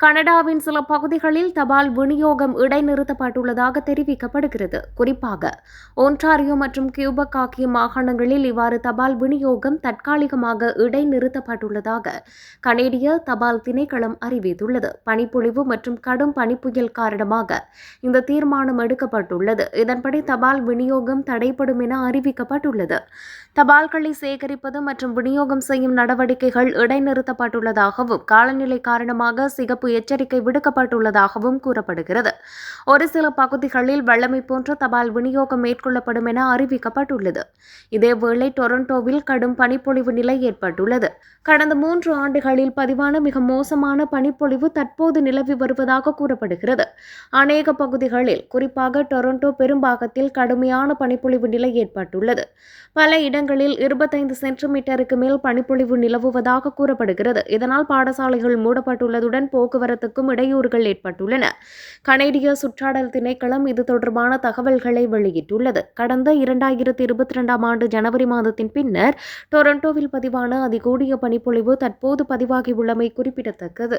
கனடாவின் சில பகுதிகளில் தபால் விநியோகம் இடைநிறுத்தப்பட்டுள்ளதாக தெரிவிக்கப்படுகிறது. குறிப்பாக ஒன்டாரியோ மற்றும் கியூபக் ஆகிய மாகாணங்களில் இவ்வாறு தபால் விநியோகம் தற்காலிகமாக இடைநிறுத்தப்பட்டுள்ளதாக கனேடிய தபால் திணைக்களம் அறிவித்துள்ளது. பனிப்பொழிவு மற்றும் கடும் பனிப்புயல் காரணமாக இந்த தீர்மானம் எடுக்கப்பட்டுள்ளது. இதன்படி தபால் விநியோகம் தடைப்படும் என அறிவிக்கப்பட்டுள்ளது. தபால்களை சேகரிப்பது மற்றும் விநியோகம் செய்யும் நடவடிக்கைகள் இடைநிறுத்தப்பட்டுள்ளதாகவும் காலநிலை காரணமாக சிகப்பு எச்சரிக்கை விடுக்கப்பட்டுள்ளதாகவும் கூறப்படுகிறது. ஒரு சில பகுதிகளில் வெள்ளமை போன்ற தபால் விநியோகம் மேற்கொள்ளப்படும் என அறிவிக்கப்பட்டுள்ளது. இதேவேளை டொரண்டோவில் கடும் பனிப்பொழிவு நிலை ஏற்பட்டுள்ளது. கடந்த மூன்று ஆண்டுகளில் பதிவான மிக மோசமான பனிப்பொழிவு தற்போது நிலவி வருவதாக கூறப்படுகிறது. அநேக பகுதிகளில் குறிப்பாக டொரண்டோ பெரும்பாகத்தில் கடுமையான பனிப்பொழிவு நிலை ஏற்பட்டுள்ளது. பல இடங்களில் இருபத்தைந்து சென்டிமீட்டருக்கு மேல் பனிப்பொழிவு நிலவுவதாக கூறப்படுகிறது. இதனால் பாடசாலைகள் மூடப்பட்டுள்ளதுடன் போக்கு போக்குவரத்துக்கும் இடையூறுகள் ஏற்பட்டுள்ளன. கனேடிய சுற்றாடல் திணைக்களம் இது தொடர்பான தகவல்களை வெளியிட்டுள்ளது. கடந்த இரண்டாயிரத்தி இருபத்தி ரெண்டாம் ஆண்டு ஜனவரி மாதத்தின் பின்னர் டொரண்டோவில் பதிவான அதிகூடிய பனிப்பொழிவு தற்போது பதிவாகியுள்ளமை குறிப்பிடத்தக்கது.